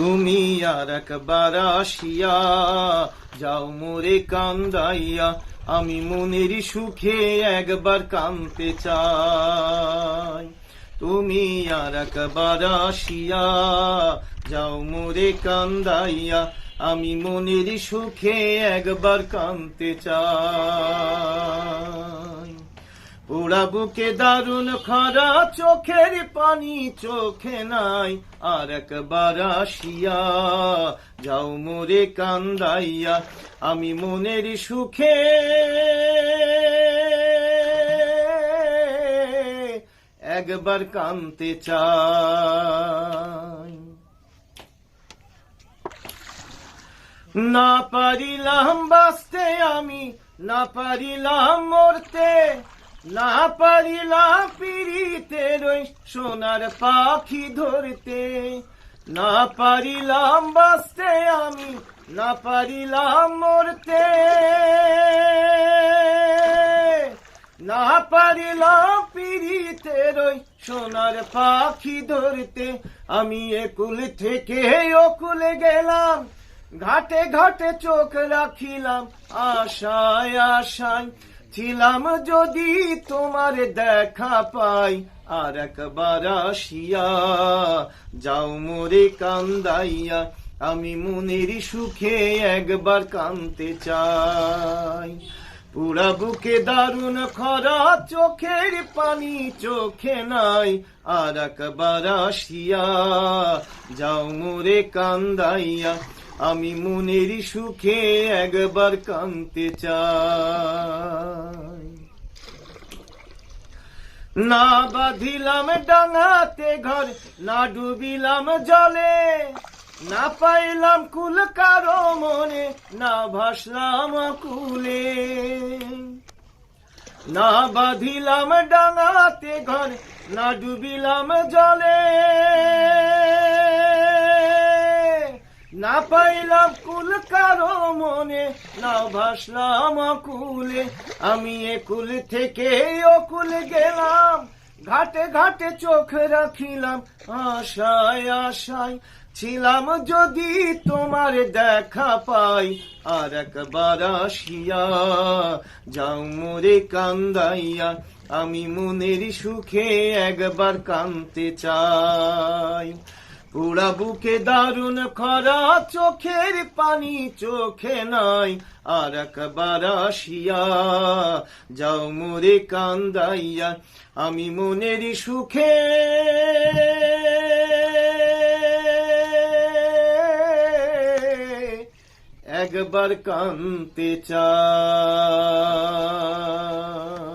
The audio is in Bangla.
তুমি আর একবার আসিয়া যাও মোরে কান্দাইয়া, আমি মনের সুখে একবার কানতে চাই। তুমি আর একবার আসিয়া যাও মোরে কান্দাইয়া, আমি মনের সুখে একবার কানতে চাই। ওরা বুকে দারুণ খরা চোখের পানি, চোখে নাই আর একবার আসিয়া, যাও মোরে কান্দাইয়া, আমি মনের সুখে। একবার কানতে চাই। না পারিলাম বাঁচতে আমি, না পারিলাম মরতে। না পারিলাম পিড়িতে রই সোনার পাখি ধরতে। না পারিলাম বাঁচতে আমি না পারিলাম মরতে। না পারিলাম পিড়িতে রই সোনার পাখি ধরতে আমি একুল থেকে ওকুলে গেলাম। ঘাটে ঘাটে চোখ রাখিলাম, আশায় আশায় ছিলাম যদি তোমার দেখা পাই আর একবার আসিয়া যাও মোরে কান্দাইয়া, আমি মনের সুখে একবার কানতে চাই। পুরা বুকে দারুণ খরা, চোখের পানি চোখে নাই আর একবার আসিয়া যাও মোরে কান্দাইয়া, আমি মনের সুখে একবার কানতে চাই। না বাঁধিলাম ডাঙাতে ঘর, না ডুবিলাম জলে, না পাইলাম কুল কারও মনে, না ভাসলাম কুলে না বাঁধিলাম ডাঙাতে ঘর, না ডুবিলাম জলে। না পাইলাম কুল কারও মনে, না ভাসলাম কুলে আমি একুল থেকে অকুল গেলাম, ঘাটে ঘাটে চোখ রাখিলাম, আশায় আশায়। ছিলাম যদি তোমার দেখা পাই, আর একবার আসিয়া যাও মোরে কান্দাইয়া। আমি মনের সুখে একবার কানতে চাই। পুরা বুকে দারুণ খরা, চোখের পানি চোখে নাই। আর একবার আসিয়া যাও মোরে কান্দাইয়া, আমি মনের সুখে। একবার কানতে চাই।